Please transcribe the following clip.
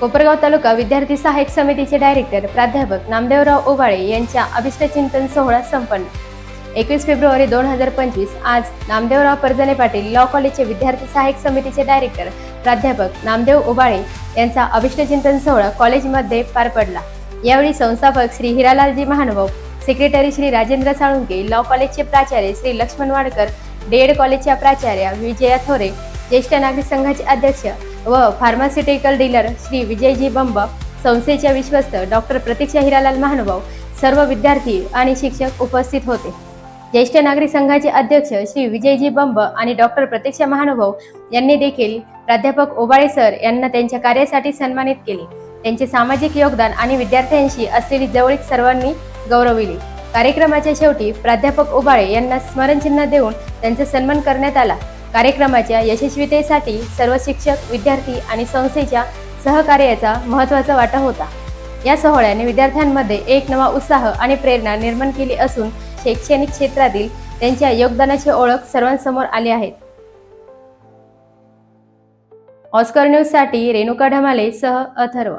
कोपरगाव तालुका विद्यार्थी सहाय्यक समितीचे डायरेक्टर प्राध्यापक नामदेवराव ओबाळे यांच्या अभिष्टचिंतन सोहळा संपन्न. एकवीस फेब्रुवारी दोन हजार पंचवीस आज नामदेवराव परजने पाटील लॉ कॉलेजचे विद्यार्थी सहाय्यक समितीचे डायरेक्टर प्राध्यापक नामदेव ओबाळे यांचा अभिष्टचिंतन सोहळा कॉलेजमध्ये पार पडला. यावेळी संस्थापक श्री हिरालालजी महानुभाव सेक्रेटरी श्री राजेंद्र साळुंके लॉ कॉलेजचे प्राचार्य श्री लक्ष्मण वाडकर डेड कॉलेजच्या प्राचार्या विजया थोरे ज्येष्ठ नागरिक संघाचे अध्यक्ष व फार्मास्युटिकल डीलर श्री विजयजी बंब संस्थेच्या विश्वस्त डॉक्टर प्रतीक्षा हिरालाल महानुभाव सर्व विद्यार्थी आणि शिक्षक उपस्थित होते. ज्येष्ठ नागरिक संघाचे अध्यक्ष श्री विजयजी बंब आणि डॉक्टर प्रतीक्षा महानुभाव यांनी देखील प्राध्यापक ओबाळे सर यांना त्यांच्या कार्यासाठी सन्मानित केले. त्यांचे सामाजिक योगदान आणि विद्यार्थ्यांशी असलेली जवळीक सर्वांनी गौरविली. कार्यक्रमाच्या शेवटी प्राध्यापक ओबाळे यांना स्मरणचिन्ह देऊन त्यांचा सन्मान करण्यात आला. कार्यक्रमाच्या यशस्वीतेसाठी सर्व शिक्षक विद्यार्थी आणि संस्थेच्या सहकार्याचा महत्त्वाचा वाटा होता. या सोहळ्याने विद्यार्थ्यांमध्ये एक नवा उत्साह आणि प्रेरणा निर्माण केली असून शैक्षणिक क्षेत्रातील त्यांच्या योगदानाची ओळख सर्वांसमोर आली आहे. ऑस्कर न्यूजसाठी रेणुका ढमाले सह अथर्व